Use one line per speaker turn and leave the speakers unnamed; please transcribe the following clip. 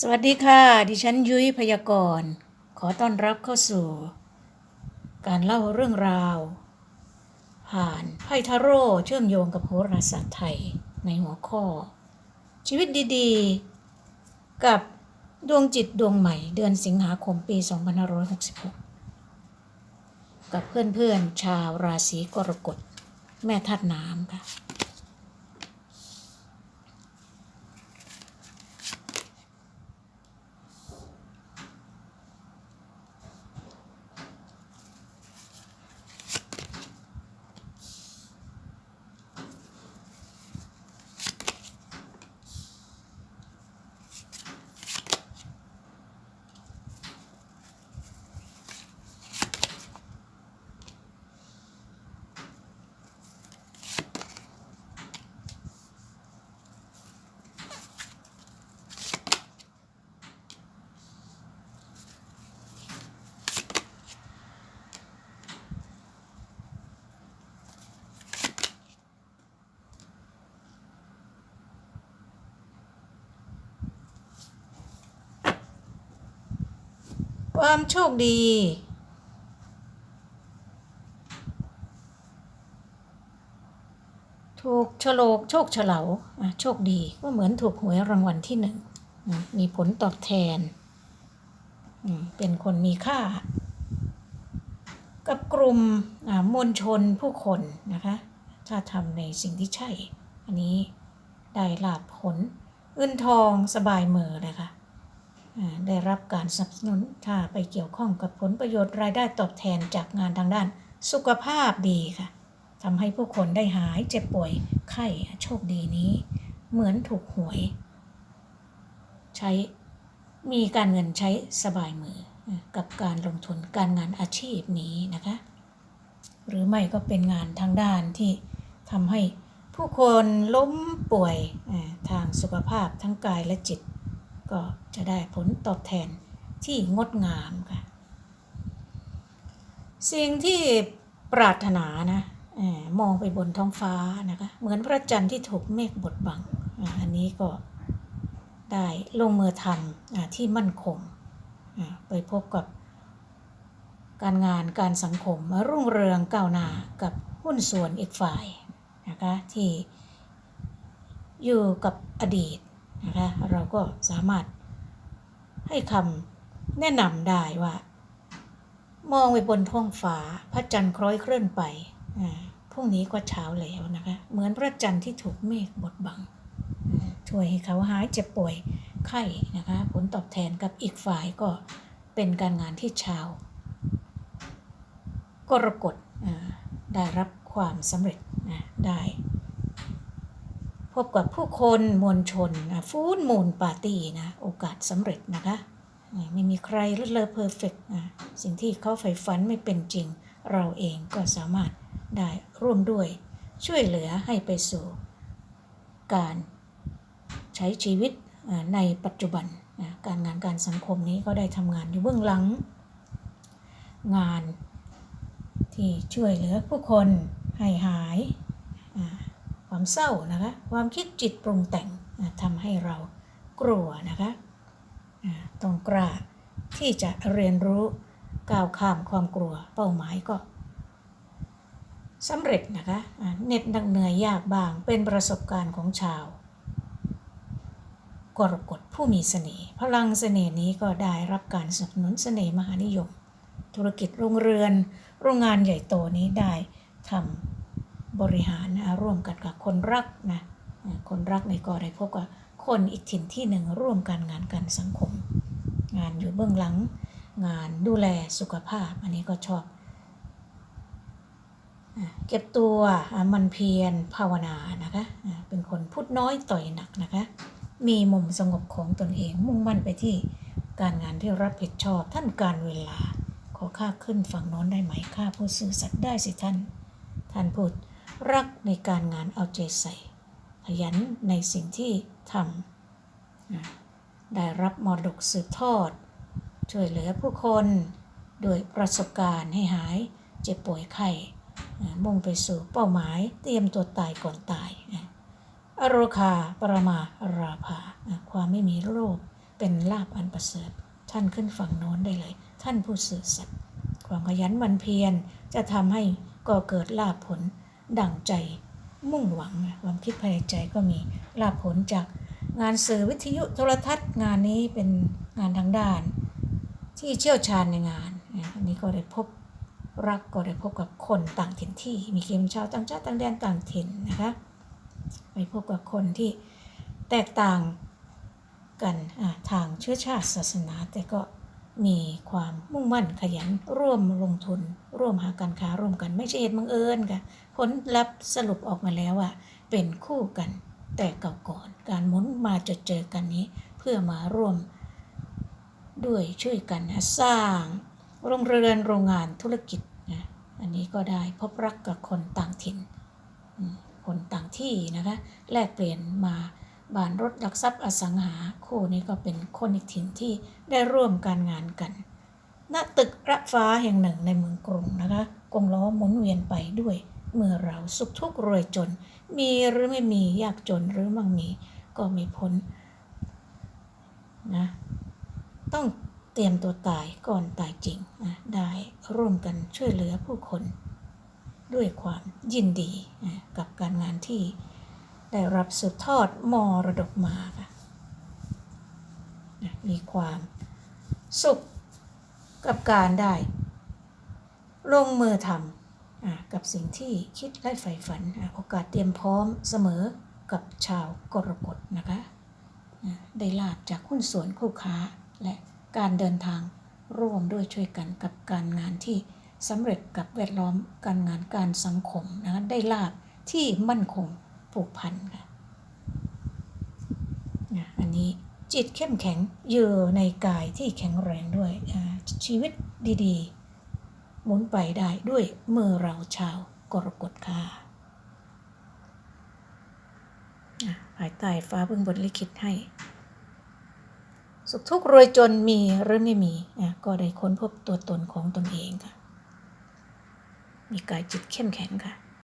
สวัสดีค่ะ ดิฉันยุ้ยพยากรณ์ ขอต้อนรับเข้าสู่ การเล่าเรื่องราว ผ่านไพ่ทาโร่เชื่อมโยงกับโหราศาสตร์ไทยในหัวข้อ ชีวิตดีๆ กับดวงจิตดวงใหม่เดือนสิงหาคมปี 2566 กับเพื่อนๆชาวราศีกรกฎ แม่ธาตุน้ำค่ะ ความโชคดี ถูกฉลกโชคเฉลาโชคดีก็เหมือนถูกหวยรางวัลที่หนึ่งมีผลตอบแทน เป็นคนมีค่า กับกลุ่มมวลชนผู้คนนะคะ ถ้าทำในสิ่งที่ใช่ อันนี้ได้ลาบผลเงินทองสบายมือเลยค่ะ ได้รับการสนับสนุนถ้าไปเกี่ยวข้องกับผลประโยชน์รายได้ตอบแทนจากงานทางด้าน สุขภาพดีค่ะทำให้ผู้คนได้หายเจ็บป่วยไข้โชคดีนี้ เหมือนถูกหวย ใช้มีการเงินใช้สบายมือกับการลงทุนการงานอาชีพนี้นะคะ หรือไม่ก็เป็นงานทางด้านที่ทำให้ผู้คนล้มป่วยทางสุขภาพทั้งกายและจิต ก็จะได้ผลตอบแทนที่งดงามค่ะ สิ่งที่ปรารถนานะมองไปบนท้องฟ้านะคะเหมือนพระจันทร์ที่ถูกเมฆบดบังอันนี้ก็ได้ลงมือทำที่มั่นคงไปพบกับการงานการสังคมรุ่งเรืองก้าวหน้ากับหุ้นส่วนอีกฝ่ายนะคะที่อยู่กับอดีต นะคะเราก็สามารถให้คำแนะนำได้ว่า มองไปบนท้องฟ้าพระจันทร์คล้อยเคลื่อนไปพรุ่งนี้ก็เช้าแล้วนะคะ เหมือนพระจันทร์ที่ถูกเมฆบดบังช่วยให้เขาหายเจ็บป่วยไข้นะคะ ผลตอบแทนกับอีกฝ่ายก็เป็นการงานที่ชาวกรกฎได้รับความสำเร็จได้ พบกับผู้คนมวลชนนะฟูดมูลปาร์ตี้นะโอกาสสำเร็จนะคะไม่มีใครเลิศเลอเพอร์เฟกต์นะสิ่งที่เขาใฝ่ฝันไม่เป็นจริง เราเองก็สามารถได้ร่วมด้วย ช่วยเหลือให้ไปสู่การใช้ชีวิตในปัจจุบันนะการงานการสังคมนี้ก็ได้ทำงานอยู่เบื้องหลัง งานที่ช่วยเหลือผู้คนให้หาย ความเศร้านะคะ ความคิดจิตปรุงแต่งทำให้เรากลัวนะคะต้องกล้าที่จะเรียนรู้ก้าวข้ามความกลัวเป้าหมายก็สำเร็จนะคะเหน็ดหนักเหนื่อยยากบางเป็นประสบการณ์ของชาว กรกฎผู้มีเสน่ห์พลังเสน่ห์นี้ก็ได้รับการสนับสนุนเสน่ห์มหานิยม ธุรกิจโรงเรือน โรงงานใหญ่โตนี้ได้ทำ บริหารนะร่วมกันกับคนรักนะคนรักในก็ได้พบกับคนอีกถิ่นที่หนึ่งร่วมกันงานการสังคม งานอยู่เบื้องหลัง งานดูแลสุขภาพ อันนี้ก็ชอบเก็บตัวอมันเพียรภาวนานะคะเป็นคนพูดน้อยต่อยหนักนะคะ มีมุมสงบของตนเองมุ่งมั่นไปที่การงานที่รับผิดชอบท่านการเวลา ขอค่าขึ้นฝั่งโน้นได้ไหมค่าผู้ซื่อสัตย์ได้สิท่าน ท่านพูด รักในการงานเอาใจใส่ ขยันในสิ่งที่ทำได้รับมรดกสืบทอด ช่วยเหลือผู้คนโดยประสบการณ์ให้หายเจ็บป่วยไข้อ่มุ่งไปสู่เป้าหมายเตรียมตัวตายก่อนตาย อโรคาปรมาราภาความไม่มีโรคเป็นลาบอันประเสริฐ ท่านขึ้นฝั่งโน้นได้เลย ท่านผู้สื่อสัตย์ความขยันมันเพียรจะทำให้ก่อเกิดลาภผล ดั่งใจมุ่งหวังความคิดภายในใจก็มีลาภผลจากงานสื่อวิทยุโทรทัศน์งานนี้เป็นงานทางด้าน ที่เชี่ยวชาญในงานนะอันนี้ก็ได้พบรักก็ได้พบกับคนต่างถิ่นที่มีเกมชาวต่างชาติต่างแดนต่างถิ่นนะคะไปพบกับคนที่แตกต่างกันทางเชื้อชาติศาสนาแต่ก็ มีความมุ่งมั่นขยันร่วมลงทุน ร่วมหาการค้าร่วมกันไม่ใช่เหตุบังเอิญค่ะ ผลลัพธ์สรุปออกมาแล้วว่าเป็นคู่กันแต่เก่าก่อนการหมุนมาจดเจอกันนี้ เพื่อมาร่วม ด้วยช่วยกันนะสร้าง โรงเรือนโรงงานธุรกิจนะอันนี้ก็ได้พบรักกับคนต่างถิ่นคนต่างที่นะคะแลกเปลี่ยนมา บานรถลักทรัพย์อสังหาคู่นี้ก็เป็นคนอีกถิ่นที่ได้ร่วมการงานกัน ณตึกระฟ้าแห่งหนึ่งในเมืองกรุงนะคะกงล้อหมุนเวียนไปด้วย เมื่อเราสุขทุกข์รวยจน มีหรือไม่มียากจนหรือมั่งมีก็ไม่พ้นนะต้องเตรียมตัวตายก่อนตายจริงนะได้ร่วมกันช่วยเหลือผู้คน ด้วยความยินดีนะกับการงานที่ ได้รับสืบทอดมรดกมาค่ะมีความสุขกับการได้ ลงมือทำอกับสิ่งที่คิดและใฝ่ฝันอโอกาสเตรียมพร้อมเสมอกับชาวกรกฎนะคะได้ลาบจากหุ้นส่วนคู่ค้าและการเดินทางร่วมด้วยช่วยกันกับการงานที่สำเร็จกับแวดล้อมการงานการสังคมนะคะได้ลาบที่มั่นคง ผูกพันค่ะอันนี้จิตเข้มแข็งอยู่ในกายที่แข็งแรงด้วย ชีวิตดีๆ หมุนไปได้ด้วยมือเราชาวกรกฎค่ะภายใต้ฟ้าเบื้องบนลิขิตให้ สุขทุกข์รวยจนมีหรือไม่มีก็ได้ค้นพบตัวตนของตนเองค่ะ มีกายจิตเข้มแข็งค่ะ